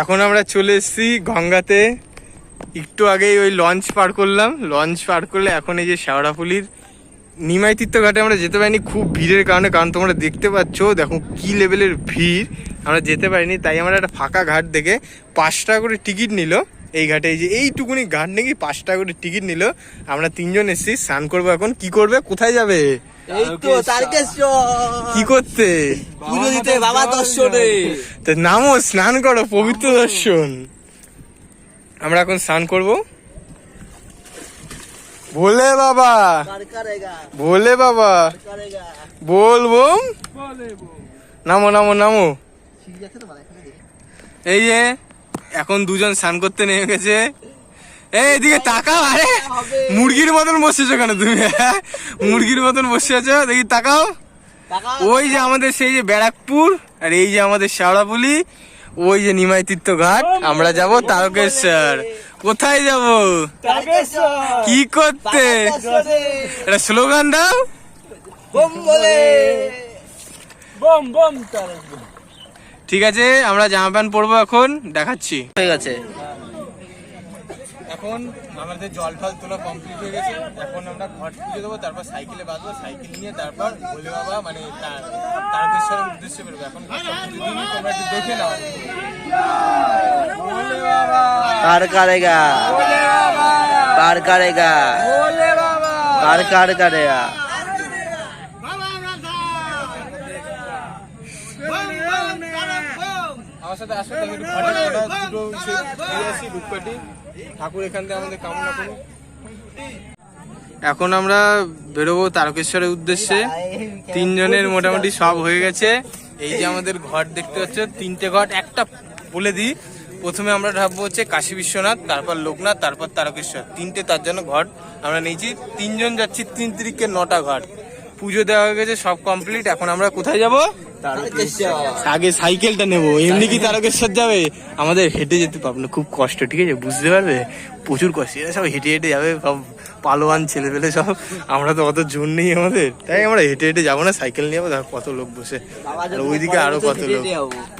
এখন আমরা চলে এসেছি গঙ্গাতে। একটু আগেই ওই লঞ্চ পার করলাম। লঞ্চ পার করলে এখন এই যে শেওড়াফুলির নিমাই ঘাটে আমরা যেতে পারিনি, খুব ভিড়ের কারণে, কারণ তোমরা দেখতে পাচ্ছ, দেখো কি লেভেলের ভিড়। আমরা যেতে পারিনি, তাই আমরা একটা ফাঁকা ঘাট দেখে পাঁচ টাকা করে টিকিট নিল এই ঘাটে। এই যে এইটুকুনি ঘাট নাকি পাঁচ টাকা করে টিকিট নিল। আমরা তিনজন এসেছি, স্নান করব এখন। কি করবে? কোথায় যাবে? এই তো কি করতে? পুজো দিতে বাবা দর্শনে। তো নামো স্নান করো পবিত্র দর্শন। আমরা এখন স্নান করব। ভোলে বাবা। ভোলে বাবা। বলব নামো নামো নামো। এই যে এখন দুজন স্নান করতে নেমে গেছে। এই এদিকে তাকাও আরে মুরগির মতন বসেছো কেন তুমি হ্যাঁ? মুরগির মতন বসে আছো দেখি তাকাও। ওই যে আমাদের সেই যে ব্যারাকপুর আর এই যে আমাদের শেওড়াপুলি ওই যে নিমাই তীর্থ ঘাট আমরা যাব তারকেশ্বর। কোথায় যাব? কি করতে? এটা স্লোগান দাও। ঠিক আছে আমরা জামা প্যান্ট পরবো এখন দেখাচ্ছি। হয়ে গেছে। এখন আমাদের জল ফল তোলা কমপ্লিট হয়ে গেছে। এখন আমরা ঘট পুজো দেবো তারপর সাইকেলে বাঁধবো সাইকেল নিয়ে তারপর ভোলে বাবা মানে তার উদ্দেশ্য উদ্দেশ্যে বেরোবো। এখন তোমরা একটু দেখে নাও। কারেগা? ভোলে বাবা। কার কারেগা? কার কার কারেগা আমার সাথে আসো তাহলে একটু ঘটে ঘটা দুটো আসি ধূপকাঠি ঠাকুর এখান থেকে আমাদের কামনা করুন। এখন আমরা বেরোবো তারকেশ্বরের উদ্দেশ্যে। তিনজনের মোটামুটি সব হয়ে গেছে। এই যে আমাদের ঘর দেখতে পাচ্ছ তিনটে ঘট একটা বলে দিই। প্রথমে আমরা ঢাববো হচ্ছে কাশী বিশ্বনাথ তারপর লোকনাথ তারপর তারকেশ্বর। তিনটে তার জন্য ঘট আমরা নিয়েছি। তিনজন যাচ্ছি তিন তিরিখে নটা ঘট। পুজো দেওয়া হয়ে গেছে সব কমপ্লিট এখন আমরা কোথায় যাব? তারকেশ্বর আগে সাইকেলটা নেব এমনি কি তারকেশ্বর যাবে? আমাদের হেঁটে যেতে পারব না খুব কষ্ট ঠিক আছে? বুঝতে পারবে? প্রচুর কষ্ট এরা সব হেঁটে হেঁটে যাবে সব পালোয়ান ছেলে পেলে সব। আমরা তো অত জোর নেই আমাদের। তাই আমরা হেঁটে হেঁটে যাব না সাইকেল নিয়ে যাব কত লোক বসে। আর ওইদিকে আরও কত লোক।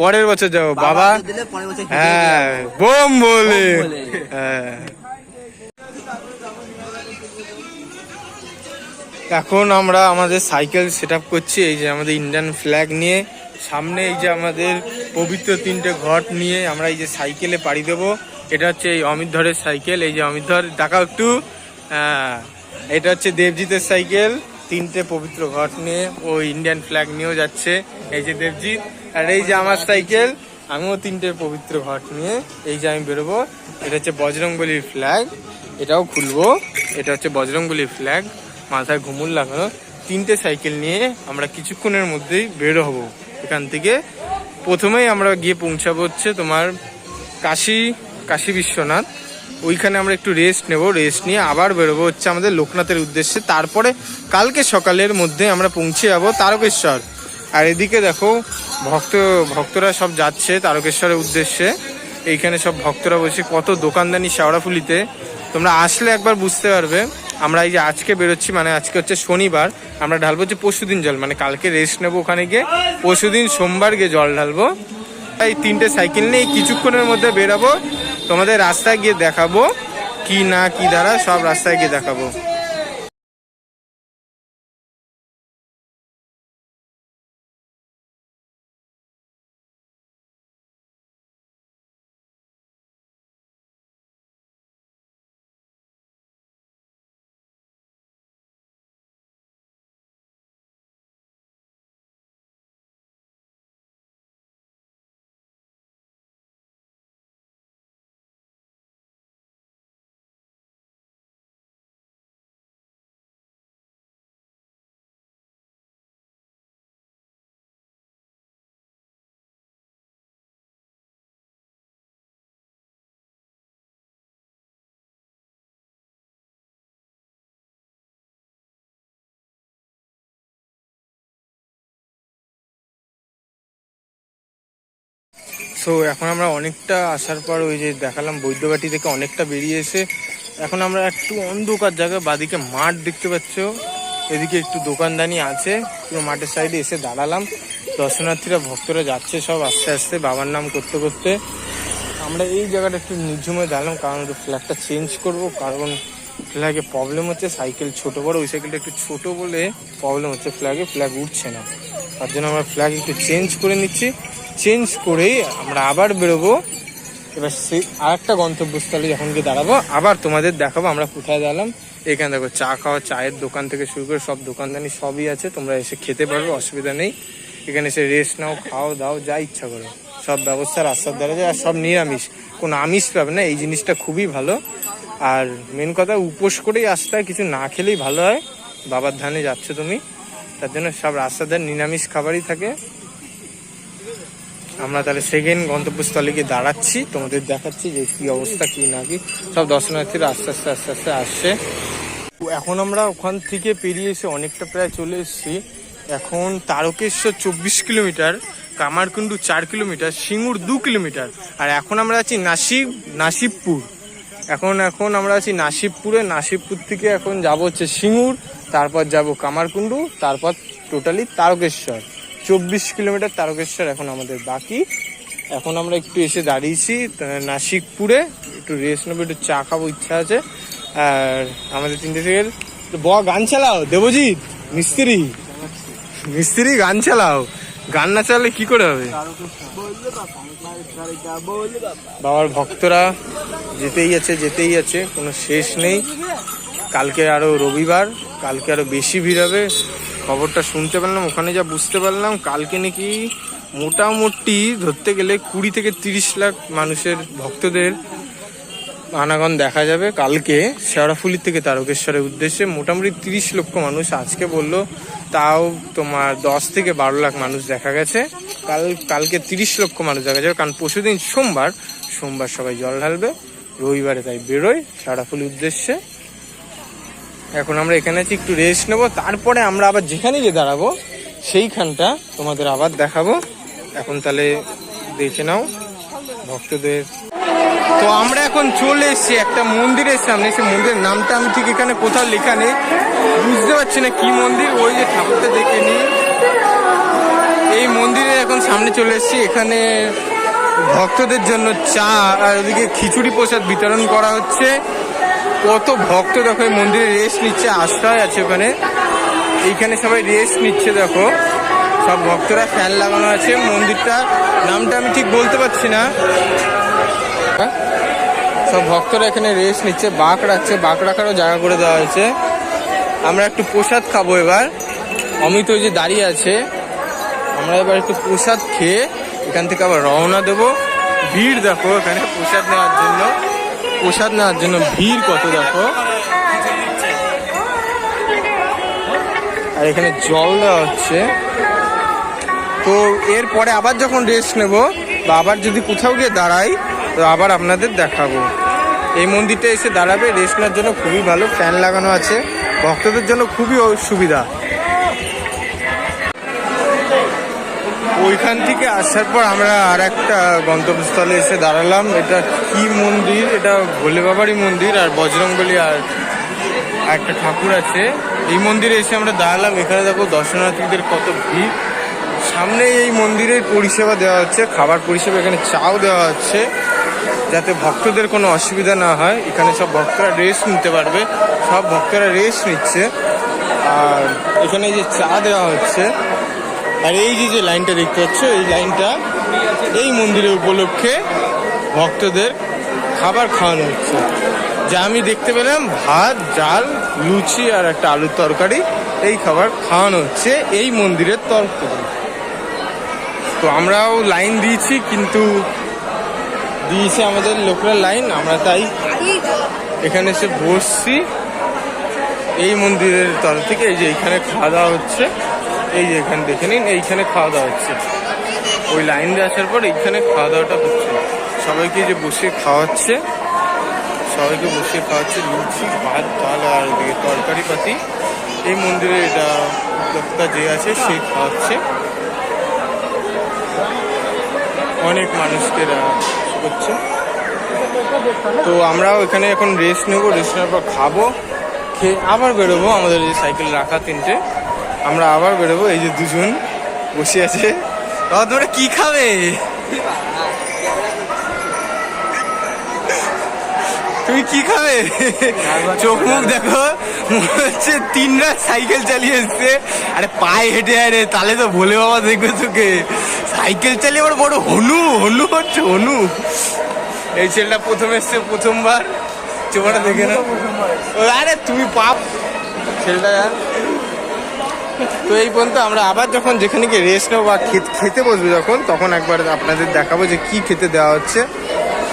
পরের বছর যাব বাবা দিলে পরের বছর হেঁটে হ্যাঁ বোম বোম বলে। হ্যাঁ। এখন আমরা আমাদের সাইকেল সেট করছি, এই যে আমাদের ইন্ডিয়ান ফ্ল্যাগ নিয়ে। সামনে এই যে আমাদের পবিত্র তিনটে ঘট নিয়ে আমরা এই যে সাইকেলে পাড়ি দেবো। এটা হচ্ছে এই অমিত ধরের সাইকেল, এই যে অমিত ধর, দেখাও একটু। হ্যাঁ এটা হচ্ছে দেবজিতের সাইকেল, তিনটে পবিত্র ঘট নিয়ে ও ইন্ডিয়ান ফ্ল্যাগ নিয়েও যাচ্ছে, এই যে দেবজিৎ। আর এই যে আমার সাইকেল, আমিও তিনটে পবিত্র ঘট নিয়ে এই যে আমি বেরোবো। এটা হচ্ছে বজরংবলির ফ্ল্যাগ এটাও খুলবো। এটা হচ্ছে বজরংবলির ফ্ল্যাগ মাথায় ঘুমুর লাগানো তিনটে সাইকেল নিয়ে আমরা কিছুক্ষণের মধ্যেই বের হব। এখান থেকে প্রথমেই আমরা গিয়ে পৌঁছাবো হচ্ছে তোমার কাশী কাশী বিশ্বনাথ। ওইখানে আমরা একটু রেস্ট নেব রেস্ট নিয়ে আবার বেরোবো হচ্ছে আমাদের লোকনাথের উদ্দেশ্যে। তারপরে কালকে সকালের মধ্যে আমরা পৌঁছে যাব তারকেশ্বর। আর এদিকে দেখো ভক্ত, ভক্তরা সব যাচ্ছে তারকেশ্বরের উদ্দেশ্যে। এইখানে সব ভক্তরা বসে কত দোকানদানি শেওড়াফুলিতে তোমরা আসলে একবার বুঝতে পারবে আমরা এই যে আজকে বেরোচ্ছি মানে আজকে হচ্ছে শনিবার, আমরা ঢালবো হচ্ছে পরশুদিন জল মানে কালকে রেস্ট নেব ওখানে গিয়ে, পরশুদিন সোমবার গিয়ে জল ঢালবো। এই তিনটে সাইকেল নিয়ে কিছুক্ষণের মধ্যে বেরাবো, তোমাদের রাস্তায় গিয়ে দেখাবো, কি না কি দ্বারা সব রাস্তায় গিয়ে দেখাবো। সো এখন আমরা অনেকটা আসার পর ওই যে দেখালাম বৈদ্যবাটি থেকে অনেকটা বেরিয়ে এসে এখন আমরা একটু অন্ধকার জায়গায় বাদিকে মাঠ দেখতে পাচ্ছ। এদিকে একটু দোকানদানি আছে, পুরো মাঠের সাইডে এসে দাঁড়ালাম। দর্শনার্থীরা, ভক্তরা যাচ্ছে সব আস্তে আস্তে, বাবার নাম করতে করতে। আমরা এই জায়গাটা একটু নির্ঝুমে দাঁড়ালাম, কারণ একটু ফ্ল্যাগটা চেঞ্জ করব, কারণ ফ্ল্যাগে প্রবলেম হচ্ছে সাইকেল ছোট বড়, ওই সাইকেলটা একটু ছোট বলে প্রবলেম হচ্ছে ফ্ল্যাগে ফ্ল্যাগ উঠছে না। তার জন্য আমরা ফ্ল্যাগ একটু চেঞ্জ করে নিচ্ছি। চেঞ্জ করেই আমরা আবার বেরোবো। এবার সেই আর একটা গন্তব্যস্থলে যখন গিয়ে দাঁড়াবো, আবার তোমাদের দেখাবো আমরা কোথায় দাঁড়ালাম। এখানে দেখো চা খাওয়া, চায়ের দোকান থেকে শুরু করে সব দোকানদানি সবই আছে। তোমরা এসে খেতে পারবে, অসুবিধা নেই। এখানে এসে রেস্ট নাও, খাও, দাও, যা ইচ্ছা করো। সব ব্যবস্থা রাস্তার দ্বারা যায়, আর সব নিরামিষ। কোনো আমিষ পাবে না, এই জিনিসটা খুবই ভালো। আর মেন কথা, উপোস করেই আসতে হয়, কিছু না খেলেই ভালো হয়। বাবার ধানে যাচ্ছ তুমি, তার জন্য সব রাস্তার ধারে নিরামিষ খাবারই থাকে। আমরা তাহলে সেকেন্ড গন্তব্যস্থলে গিয়ে দাঁড়াচ্ছি, তোমাদের দেখাচ্ছি যে কি অবস্থা, কি না কি। সব দর্শনার্থীরা আস্তে আস্তে আস্তে আস্তে আসছে। এখন আমরা ওখান থেকে পেরিয়ে এসে অনেকটা প্রায় চলে এসেছি। এখন তারকেশ্বর চব্বিশ কিলোমিটার, কামারকুণ্ডু চার কিলোমিটার, সিঙ্গুর দু কিলোমিটার। আর এখন আমরা আছি নাসিব, নাসিবপুর। এখন এখন আমরা আছি নাসিবপুরে। নাসিবপুর থেকে এখন যাব হচ্ছে সিঙ্গুর, তারপর যাব কামারকুণ্ডু, তারপর টোটালি তারকেশ্বর। চব্বিশ কিলোমিটার তারকেশ্বর এখন আমাদের বাকি। এখন আমরা একটু এসে দাঁড়িয়েছি নাসিকপুরে। একটু রেস্ট নেব, একটু চা খাব, ইচ্ছা আছে। আর আমাদের তিনটে থেকে ব গান চালাও। দেবজিৎ, মিস্ত্রি। মিস্ত্রি, গান চালাও। গান না চালালে কি করে হবে? বাবার ভক্তরা যেতেই আছে যেতেই আছে। কোনো শেষ নেই। কালকে আরও রবিবার, কালকে আরও বেশি ভিড় হবে। খবরটা শুনতে পারলাম, ওখানে যা বুঝতে পারলাম, কালকে নাকি মোটামুটি ধরতে গেলে কুড়ি থেকে তিরিশ লাখ মানুষের ভক্তদের আনাগন দেখা যাবে কালকে শেওড়াফুলি থেকে তারকেশ্বরের উদ্দেশ্যে। মোটামুটি তিরিশ লক্ষ মানুষ আজকে বলল, তাও তোমার দশ থেকে বারো লাখ মানুষ দেখা গেছে। কাল, কালকে তিরিশ লক্ষ মানুষ দেখা যাবে, কারণ পরশুদিন সোমবার সোমবার সবাই জল ঢালবে, রবিবারে তাই বেরোয় শেওড়াফুলির উদ্দেশ্যে। এখন আমরা এখানে আছি, একটু রেস্ট নেব, তারপরে আমরা আবার যেখানে গিয়ে দাঁড়াবো, সেইখানটা তোমাদের আবার দেখাবো। এখন তাহলে দেখে নাও ভক্তদের। তো আমরা এখন চলে এসেছি একটা মন্দিরের সামনে সে মন্দিরের নামটা আমি ঠিক এখানে কোথাও লেখা নেই। বুঝতে পারছি না কি মন্দির, ওই যে ঠাকুরটা দেখে নি। এই মন্দিরের এখন সামনে চলে এসেছি, এখানে ভক্তদের জন্য চা আর ওদিকে খিচুড়ি প্রসাদ বিতরণ করা হচ্ছে। কত ভক্ত দেখো, এই মন্দিরে রেস্ট নিচ্ছে, আশ্রয় আছে ওখানে। এইখানে সবাই রেস্ট নিচ্ছে দেখো। সব ভক্তরা ফ্যান লাগানো আছে, মন্দিরটা নামটা আমি ঠিক বলতে পারছি না? সব ভক্তরা এখানে রেস্ট নিচ্ছে, বাঁক রাখছে, বাঁক রাখারও জায়গা করে দেওয়া হয়েছে। আমরা একটু প্রসাদ খাব এবার। অমিত ওই যে দাঁড়িয়ে আছে। আমরা এবার একটু প্রসাদ খেয়ে এখান থেকে আবার রওনা দেবো। ভিড় দেখো এখানে প্রসাদ নেওয়ার জন্য। প্রসাদ নেওয়ার জন্য ভিড় কত দেখো? আর এখানে জল দেওয়া হচ্ছে। তো এরপরে আবার যখন রেস্ট নেব বা আবার যদি কোথাও গিয়ে দাঁড়াই, তো আবার আপনাদের দেখাবো। এই মন্দিরটা এসে দাঁড়াবে রেস্ট নেওয়ার জন্য খুবই ভালো ফ্যান লাগানো আছে। ভক্তদের জন্য খুবই সুবিধা ওইখান থেকে আসার পর আমরা আর একটা গন্তব্যস্থলে এসে দাঁড়ালাম। এটা কি মন্দির? এটা ভোলে বাবারই মন্দির আর বজরংবলী আর একটা ঠাকুর আছে। এই মন্দিরে এসে আমরা দাঁড়ালাম। এখানে দেখো দর্শনার্থীদের কত ভিড়। সামনে এই মন্দিরের পরিষেবা দেওয়া হচ্ছে, খাবার পরিষেবা, এখানে চাও দেওয়া হচ্ছে, যাতে ভক্তদের কোনো অসুবিধা না হয়। এখানে সব ভক্তরা রেস্ট নিতে পারবে। সব ভক্তরা রেস্ট নিচ্ছে। আর এখানে যে চা দেওয়া হচ্ছে আর এই যে যে লাইনটা দেখতে পাচ্ছ, এই লাইনটা এই মন্দিরের উপলক্ষে ভক্তদের খাবার খাওয়ানো হচ্ছে। যা আমি দেখতে পেলাম, ভাত, ডাল, লুচি আর একটা আলুর তরকারি, এই খাবার খাওয়ানো হচ্ছে এই মন্দিরের তরফ থেকে। তো আমরাও লাইন দিয়েছি, কিন্তু দিয়েছে আমাদের লোকাল লাইন, আমরা তাই এখানে এসে বসছি। এই মন্দিরের তরফ থেকে এই যে এখানে খাওয়া দাওয়া হচ্ছে। এই যে এখানে দেখে নিন, এইখানে খাওয়া দাওয়া হচ্ছে। ওই লাইন দিয়ে আসার পর এইখানে খাওয়া দাওয়াটা হচ্ছে। সবাইকে যে বসে খাওয়াচ্ছে, সবাইকে বসে খাওয়াচ্ছে লুচি, ভাত, ডাল আর ওদিকে তরকারি পাতি। এই মন্দিরে এটা উদ্যোক্তা যে আছে, সে খাওয়াচ্ছে। অনেক মানুষকে করছে। তো আমরাও এখানে এখন রেস্ট নেব রেস্ট নেওয়ার পর খাব, খেয়ে আবার বেরোবো আমাদের যে সাইকেল রাখা তিনটে। আমরা আবার বেরোবো এই যে দুজন বসে আছে। তোমরা কি খাবে? তুমি কি খাবে? চোখ মুখ দেখো হচ্ছে তিন রাত সাইকেল চালিয়ে এসছে। আরে পায়ে হেঁটে আরে তাহলে তো ভোলে বাবা দেখবে তোকে। সাইকেল চালিয়ে আবার বড় হনু হনু হচ্ছে হনু। এই ছেলেটা প্রথম এসছে প্রথমবার। চোখটা দেখে না আরে তুমি পাপ। ছেলেটা তো এই পর্যন্ত আমরা আবার যখন যেখানে গিয়ে রেস্ট নেব বা খেত- বসবো যখন, তখন একবার আপনাদের দেখাবো যে কি খেতে দেওয়া হচ্ছে।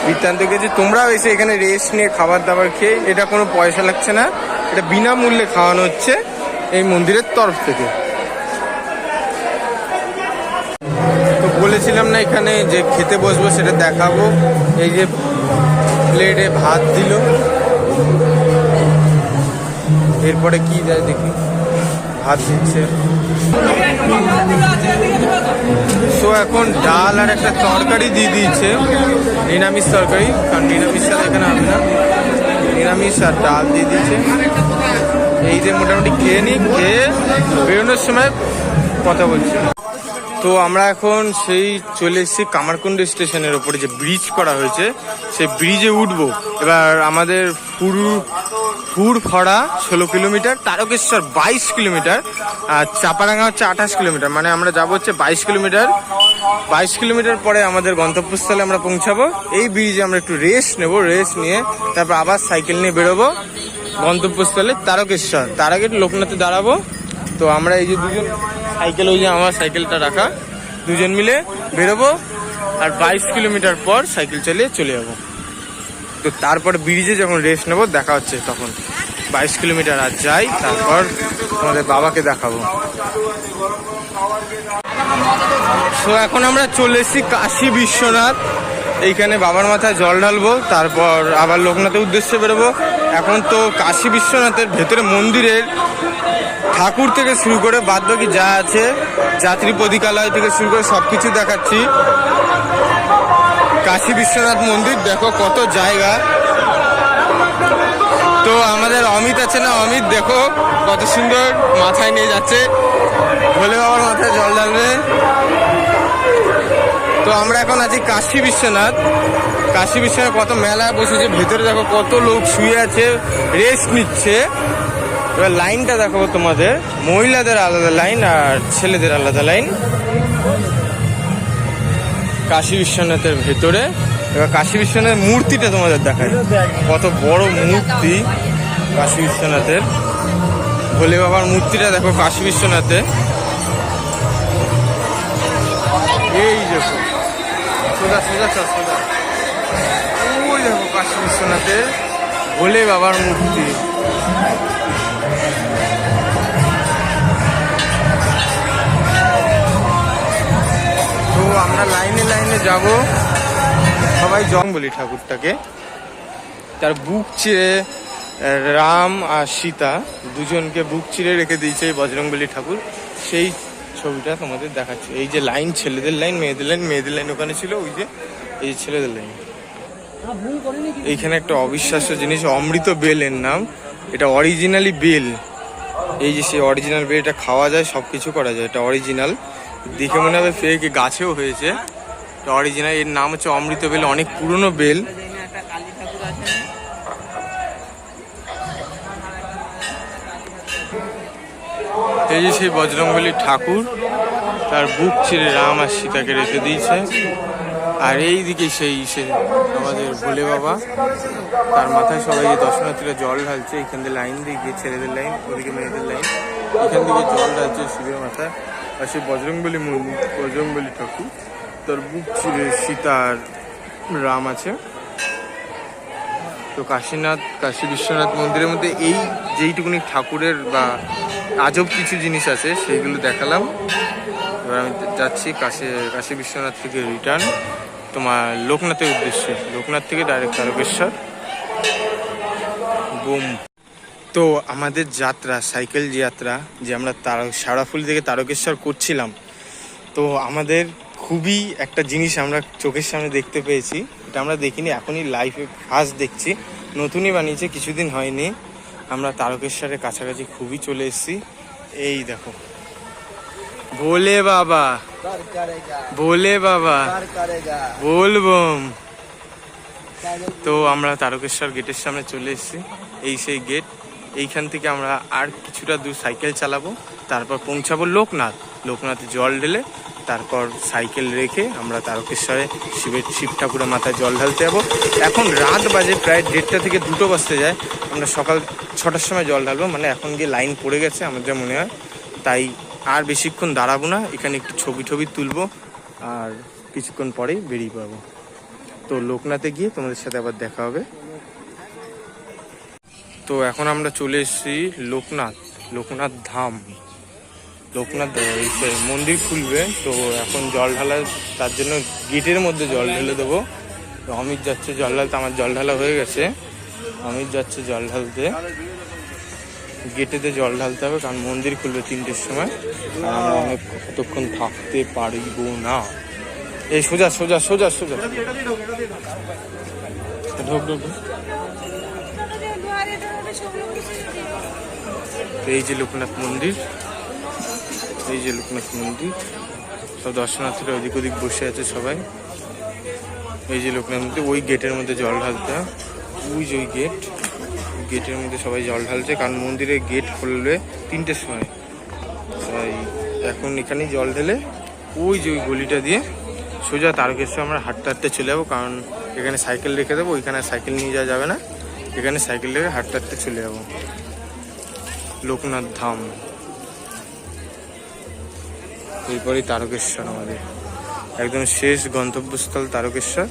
বৃত্তান্ত গেছে। তোমরাও এসে এখানে রেস্ট নিয়ে খাবার দাবার খেয়ে, এটা কোনো পয়সা লাগছে না, এটা বিনামূল্যে খাওয়ানো হচ্ছে এই মন্দিরের তরফ থেকে। তো বলেছিলাম না এখানে যে খেতে বসবো, সেটা দেখাবো। এই যে প্লেটে ভাত দিল। এরপরে কি যায় দেখি। ভাত দিচ্ছে। সো এখন ডাল আর একটা তরকারি দিয়ে দিয়েছে। নিরামিষ তরকারি, কারণ নিরামিষ ছাড়া এখানে হবে না। নিরামিষ আর ডাল দিয়ে দিয়েছে। এই যে মোটামুটি খেয়ে নিই খেয়ে বেরোনোর সময় কথা বলছি। তো আমরা এখন সেই চলে এসেছি কামারকুন্ড স্টেশনের ওপরে যে ব্রিজ করা হয়েছে। সেই ব্রিজে উঠবো। এবার আমাদের পুরু ফুর খরা ষোলো কিলোমিটার, তারকেশ্বর বাইশ কিলোমিটার, আর চাপারাঙ্গা হচ্ছে আঠাশ কিলোমিটার। মানে আমরা যাব হচ্ছে বাইশ কিলোমিটার। বাইশ কিলোমিটার পরে আমাদের গন্তব্যস্থলে আমরা পৌঁছাবো। এই ব্রিজে আমরা একটু রেস্ট নেব রেস্ট নিয়ে তারপর আবার সাইকেল নিয়ে বেরোবো গন্তব্যস্থলে তারকেশ্বর। তার আগে লোকনাথে দাঁড়াবো। তো আমরা এই যে দুজন সাইকেল ওই যে আমার সাইকেলটা রাখা। দুজন মিলে বেরোবো, আর বাইশ কিলোমিটার পর সাইকেল চালিয়ে চলে যাব। তো তারপর ব্রিজে যখন রেস্ট নেব, দেখা হচ্ছে তখন। বাইশ কিলোমিটার আর যাই, তারপর আমাদের বাবাকে দেখাবো। তো এখন আমরা চলে এসেছি কাশী বিশ্বনাথ। এইখানে বাবার মাথায় জল ঢালবো, তারপর আবার লোকনাথের উদ্দেশ্যে বেরোবো। এখন তো কাশী বিশ্বনাথের ভেতরে মন্দিরের ঠাকুর থেকে শুরু করে বাদ বাকি যা আছে, যাত্রী প্রদিকালয় থেকে শুরু করে সব কিছু দেখাচ্ছি। কাশী বিশ্বনাথ মন্দির, দেখো কত জায়গা। তো আমাদের অমিত আছে না? অমিত, দেখো কত সুন্দর মাথায় নিয়ে যাচ্ছে। ভোলে বাবার মাথায় জল ঢালবে। তো আমরা এখন আছি কাশী বিশ্বনাথ। কাশী বিশ্বনাথ কত মেলা বসেছে, ভেতরে দেখো কত লোক শুয়ে আছে রেস্ট নিচ্ছে। এবার লাইনটা দেখাবো তোমাদের। মহিলাদের আলাদা লাইন আর ছেলেদের আলাদা লাইন কাশী বিশ্বনাথের ভেতরে। এবার কাশী বিশ্বনাথের মূর্তিটা তোমাদের দেখায় কত বড় মূর্তি কাশী বিশ্বনাথের। ভোলে বাবার মূর্তিটা দেখো কাশী বিশ্বনাথে। এই দেখো সোজা সোজা সোজা। ওই দেখো কাশী বিশ্বনাথের ভোলে বাবার মূর্তি। আমরা লাইনে লাইনে যাব। সবাই জং বলি ঠাকুরটাকে। তার বুক চিরে রাম আর সীতা দুজনকে বুক চিরে রেখে দিয়েছে এই বজরংবলী ঠাকুর। সেই ছবিটা তোমাদের দেখাচ্ছে। এই যে লাইন ছেলেদের লাইন মেয়েদের লাইন মেয়েদের লাইন ওখানে ছিল ওই যে এই যে ছেলেদের লাইন। এইখানে একটা অবিশ্বাস্য জিনিস অমৃত বেলের নাম। এটা অরিজিনালি বেল। এই যে সেই অরিজিনাল বেল এটা খাওয়া যায় সব কিছু করা যায়। এটা অরিজিনাল দেখে মনে হবে ফেক গাছেও হয়েছে। এটা অরিজিনাল এর নাম হচ্ছে অমৃত বেল, অনেক পুরনো বেল। এই যে সেই বজরংবলী ঠাকুর, তার বুক ছেড়ে রাম আর সীতাকে রেখে দিয়েছে। আর এই দিকে সেই সে আমাদের ভোলে বাবা, তার মাথায় সবাই যে দর্শনার্থীরা জল ঢালছে, এখান থেকে লাইন দিয়ে গিয়ে ছেলেদের লাইন, ওদিকে মেয়েদের লাইন, এখান থেকে জল ঢালছে শিবের মাথায়। সেই বজরংবলী মন্দির, বজরংবলী ঠাকুর। তার বুক ছিঁড়ে সীতার রাম আছে। তো কাশীনাথ, কাশী বিশ্বনাথ মন্দিরের মধ্যে এই যেইটুকুনি ঠাকুরের বা আজব কিছু জিনিস আছে, সেইগুলো দেখালাম। এবার আমি যাচ্ছি কাশী কাশী বিশ্বনাথ থেকে রিটার্ন তোমার লোকনাথের উদ্দেশ্যে। লোকনাথ থেকে ডাইরেক্ট তারকেশ্বর। বুম। তো আমাদের যাত্রা, সাইকেল যাত্রা, যে আমরা তার, সারাফুলি থেকে তারকেশ্বর করছিলাম, তো আমাদের খুবই একটা জিনিস আমরা চোখের সামনে দেখতে পেয়েছি, এটা আমরা দেখিনি, এখনই লাইফে ফার্স্ট দেখছি, নতুনই বানিয়েছে, কিছুদিন হয়নি, আমরা তারকেশ্বরের কাছাকাছি খুবই চলে এসেছি, এই দেখো। বলে বাবা বলে বাবা বলবম তো আমরা তারকেশ্বর গেটের সামনে চলে এসেছি, এই সেই গেট এইখান থেকে আমরা আর কিছুটা দূর সাইকেল চালাবো, তারপর পৌঁছাবো লোকনাথ। লোকনাথে জল ঢেলে তারপর সাইকেল রেখে আমরা তারকেশ্বরে শিবের শিব ঠাকুরের মাথায় জল ঢালতে যাব। এখন রাত বাজে প্রায় দেড়টা থেকে দুটো বাজতে যায়। আমরা সকাল ছটার সময় জল ঢালবো মানে এখন গিয়ে লাইন পড়ে গেছে আমার যা মনে হয়। তাই আর বেশিক্ষণ দাঁড়াবো না, এখানে একটু ছবি টবি তুলবো আর কিছুক্ষণ পরেই বেরিয়ে পাবো তো লোকনাথে গিয়ে তোমাদের সাথে আবার দেখা হবে। তো এখন আমরা চলে এসেছি লোকনাথ লোকনাথ ধাম। লোকনাথ মন্দির খুলবে, তো এখন জল ঢালা, তার জন্য গেটের মধ্যে জল ঢেলে দেবো। তো অমিত যাচ্ছে জল ঢালতে, আমার জল ঢালা হয়ে গেছে। অমিত যাচ্ছে জল ঢালতে। গেটেতে জল ঢালতে হবে, কারণ মন্দির খুলবে তিনটের সময়। আর আমরা অনেক কতক্ষণ থাকতে পারব না। এই সোজা সোজা সোজা সোজা। ঢোক ঢোক। এই যে লোকনাথ মন্দির, এই যে লোকনাথ মন্দির, সব দর্শনার্থীরা ওদিক ওদিক বসে আছে সবাই। এই যে লোকনাথ মন্দির, ওই গেটের মধ্যে জল ঢালতে ওই যে ওই গেট, গেটের মধ্যে সবাই জল ঢালছে, কারণ মন্দিরের গেট খুলবে তিনটের সময়। তাই এখন এখানেই জল ঢেলে ওই যে ওই গলিটা দিয়ে সোজা তারকেশ্বর আমরা হাঁটতে হাঁটতে চলে যাব, কারণ এখানে সাইকেল রেখে দেবো, ওইখানে সাইকেল নিয়ে যাওয়া যাবে না। এখানে সাইকেল রেখে হাঁটতে হাঁটতে চলে যাব। লোকনাথ ধাম এরপরেই তারকেশ্বর আমাদের। একদম শেষ গন্তব্যস্থল তারকেশ্বর।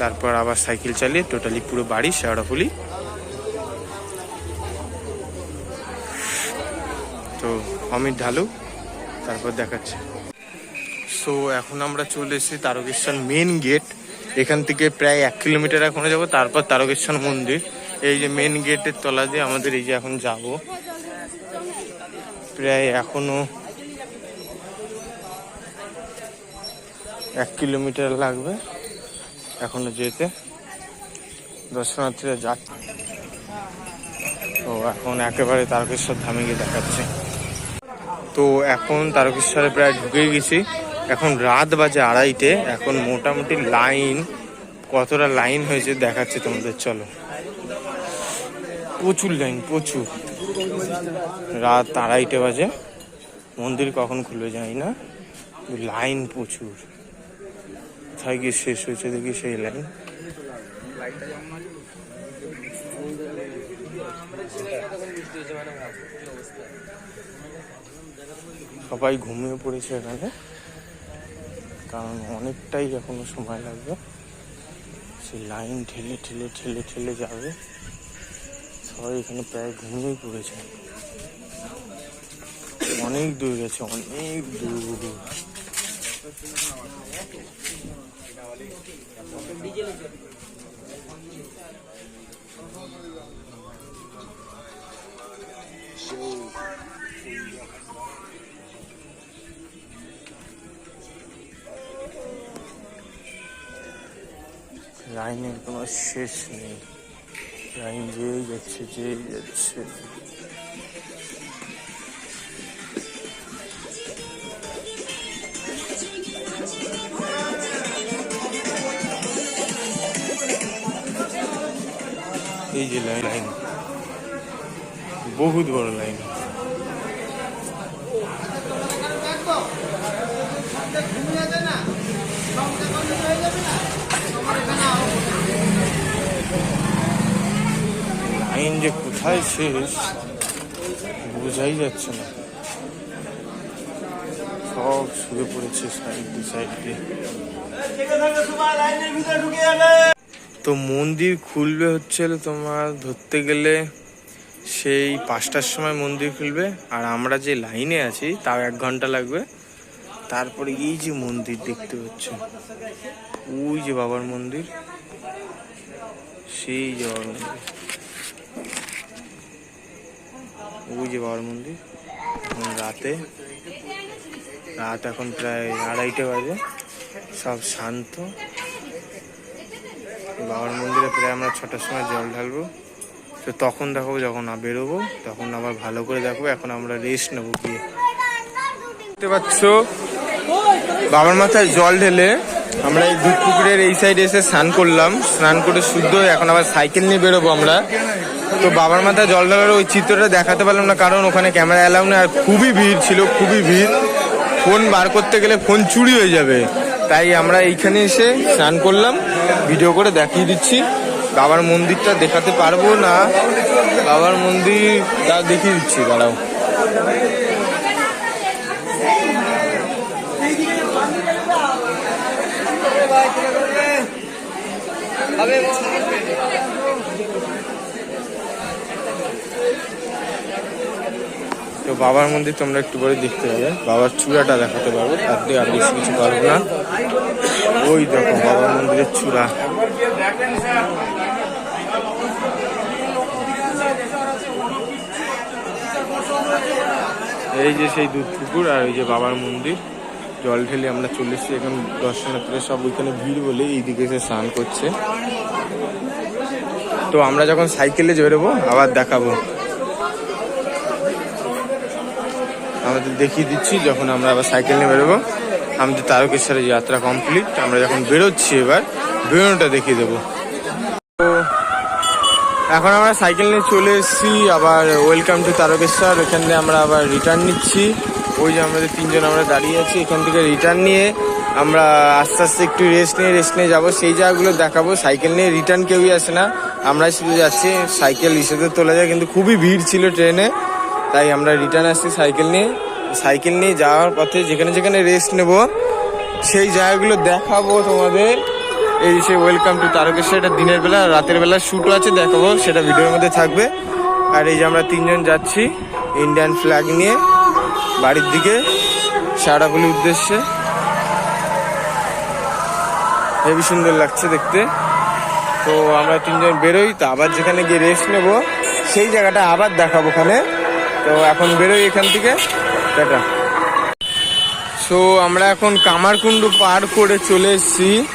তারপর আবার সাইকেল চালিয়ে টোটালি পুরো বাড়ি শেওড়াফুলি। তো অমিত ঢালু, তারপর দেখাচ্ছে। সো এখন আমরা চলে এসেছি তারকেশ্বর মেন গেট এখান থেকে প্রায় এক কিলোমিটার এখনও যাব, তারপর তারকেশ্বর মন্দির। এই যে মেন গেটের তলা দিয়ে আমাদের এই যে এখন যাব। প্রায় এখনও এক কিলোমিটার লাগবে এখনও যেতে। দর্শনার্থীরা যাচ্ছে তো এখন একেবারে তারকেশ্বর ধামে গিয়ে দেখাচ্ছে। তো এখন তারকেশ্বরে প্রায় ঢুকে গেছি। এখন রাত বাজে আড়াইটে। এখন মোটামুটি লাইন, কতটা লাইন হয়েছে দেখাচ্ছে তোমাদের, চলো। প্রচুর লাইন প্রচুর। রাত আড়াইটে বাজে। মন্দির কখন খুলে যায় না। লাইন প্রচুর। কোথায় গিয়ে শেষ হয়েছে দেখি সেই লাইন। সবাই ঘুমিয়ে পড়েছে এখানে। কারণ অনেকটাই এখনও সময় লাগবে। সেই লাইন ঠেলে ঠেলে ঠেলে ঠেলে যাবে। সবাই এখানে প্রায় ঘুমিয়েই পড়েছে। অনেক দূর গেছে অনেক দূর। লাইনের কোনো শেষ নেই। লাইন যেই যাচ্ছে যেই যাচ্ছে। এই যে লাইন লাইন বহুত বড় লাইন লাইন যে কোথায় শেষ, বোঝাই যাচ্ছে না। সব শুয়ে পড়েছে সাইড দিয়ে সাইড। দিয়ে তো মন্দির খুলবে হচ্ছে তোমার ধরতে গেলে সেই পাঁচটার সময় মন্দির খুলবে, আর আমরা যে লাইনে আছি তাও এক ঘণ্টা লাগবে। তারপরে এই যে মন্দির দেখতে হচ্ছে, ওই যে বাবার মন্দির, সেই যে বাবার মন্দির। ওই বাবার মন্দির। রাতে। রাত এখন প্রায় আড়াইটে বাজে। সব শান্ত। বাবার মন্দিরে প্রায় আমরা ছটার সময় জল ঢালবো। তো তখন দেখো যখন না বেরোবো, তখন আবার ভালো করে দেখব। এখন আমরা রেস্ট নেব গিয়ে। দেখতে পাচ্ছ? বাবার মাথায় জল ঢেলে আমরা এই দুধ পুকুরের এই সাইডে এসে স্নান করলাম। স্নান করে শুদ্ধ এখন আবার সাইকেল নিয়ে বেরোবো আমরা। তো বাবার মাথায় জল ঢালার ওই চিত্রটা দেখাতে পারলাম না, কারণ ওখানে ক্যামেরা এলাও না আর খুবই ভিড় ছিল, খুবই ভিড়। ফোন বার করতে গেলে ফোন চুরি হয়ে যাবে। তাই আমরা এইখানে এসে স্নান করলাম, ভিডিও করে দেখিয়ে দিচ্ছি। বাবার মন্দিরটা দেখাতে পারব না, বাবার মন্দির তা দেখিয়ে দিচ্ছি, দাঁড়াও। তো বাবার মন্দির তোমরা একটু পরে দেখতে পাবে বাবার চূড়াটা দেখাতে পারব তার দিয়ে আর বেশি কিছু পারব না। ওই দেখো, বাবার মন্দিরের চূড়া। এই যে সেই দুধ পুকুর আর ওই যে বাবার মন্দির, জল ঢেলে আমরা চলে এসেছি। এখন দর্শনার্থীরা সব ওইখানে ভিড় বলে এইদিকে এসে স্নান করছে। তো আমরা যখন সাইকেলে বেরোবো, আবার দেখাবো। আমাদের দেখিয়ে দিচ্ছি, যখন আমরা আবার সাইকেল নিয়ে বেরোবো, আমাদের তারকেশ্বরের যাত্রা কমপ্লিট আমরা যখন বেরোচ্ছি এবার, বেরোনোটা দেখিয়ে দেবো। এখন আমরা সাইকেল নিয়ে চলে এসেছি, আবার ওয়েলকাম টু তারকেশ্বর। এখান থেকে আমরা আবার রিটার্ন নিচ্ছি। ওই যে আমাদের তিনজন আমরা দাঁড়িয়ে আছি, এখান থেকে রিটার্ন নিয়ে আমরা আস্তে আস্তে একটু রেস্ট নিয়ে রেস্ট নিয়ে যাব। সেই জায়গাগুলো দেখাবো, সাইকেল নিয়ে রিটার্ন কেউই আসে না। আমরাই শুধু যাচ্ছি, সাইকেল হিসেবে তোলা যায়, কিন্তু খুবই ভিড় ছিল ট্রেনে তাই আমরা রিটার্ন আসছি সাইকেল নিয়ে। সাইকেল নিয়ে যাওয়ার পথে যেখানে যেখানে রেস্ট নেব, সেই জায়গাগুলো দেখাবো তোমাদের। এই সে ওয়েলকাম টু তারকেশ্বর, এটা দিনের বেলা, রাতের বেলা শ্যুটও আছে, দেখাবো, সেটা ভিডিওর মধ্যে থাকবে। আর এই যে আমরা তিনজন যাচ্ছি ইন্ডিয়ান ফ্ল্যাগ নিয়ে, বাড়ির দিকে সারাগুলির উদ্দেশ্যে। হেবি সুন্দর লাগছে দেখতে। তো আমরা তিনজন বেরোই, তো আবার যেখানে গিয়ে রেস্ট নেব, সেই জায়গাটা আবার দেখাবো ওখানে। তো এখন বেরোই এখান থেকে। টাটা। সো আমরা এখন কামারকুণ্ডু পার করে চলে এসেছি।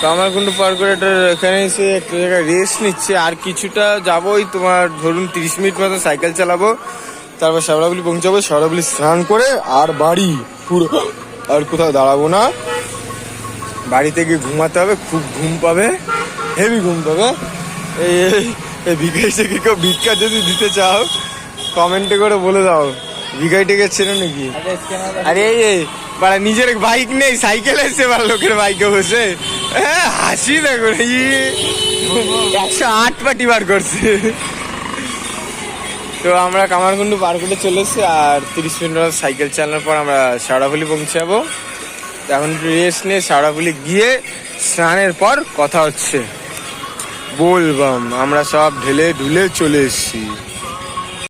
কামারকুণ্ডু পার করে এটা এখানে এসে একটা জায়গায় রেস্ট নিচ্ছে। আর কিছুটা যাবোই তোমার ধরুন তিরিশ মিনিট মতো সাইকেল চালাবো। তারপর শ্যাওড়াবলি পৌঁছাবো, শ্যাওড়াবলি স্নান করে আর বাড়ি পুরো আর কোথাও দাঁড়াবো না। বাড়িতে গিয়ে ঘুমাতে হবে, খুব ঘুম পাবে। হেভি ঘুম পাবে। এই এই- এই কেউ ভিক্ষা যদি দিতে চাও কমেন্টে করে বলে দাও। ভিকাইটাকে ছেড়ে নাকি? আরে এই বাড়া, নিজের বাইক নেই, সাইকেল এসে বার লোকের বাইকে বসে। হ্যাঁ হাসি দেখো একশো আট পাটি বার করছে। তো আমরা কামারকুণ্ডু পার করে চলে এসেছি, আর তিরিশ মিনিট সাইকেল চালানোর পর আমরা শাওড়াফুলি পৌঁছাবো। এখন রেস্ট নিয়ে শাওড়াফুলি গিয়ে স্নানের পর কথা হচ্ছে। বলবাম, আমরা সব ঢেলে ঢুলে চলে এসেছি।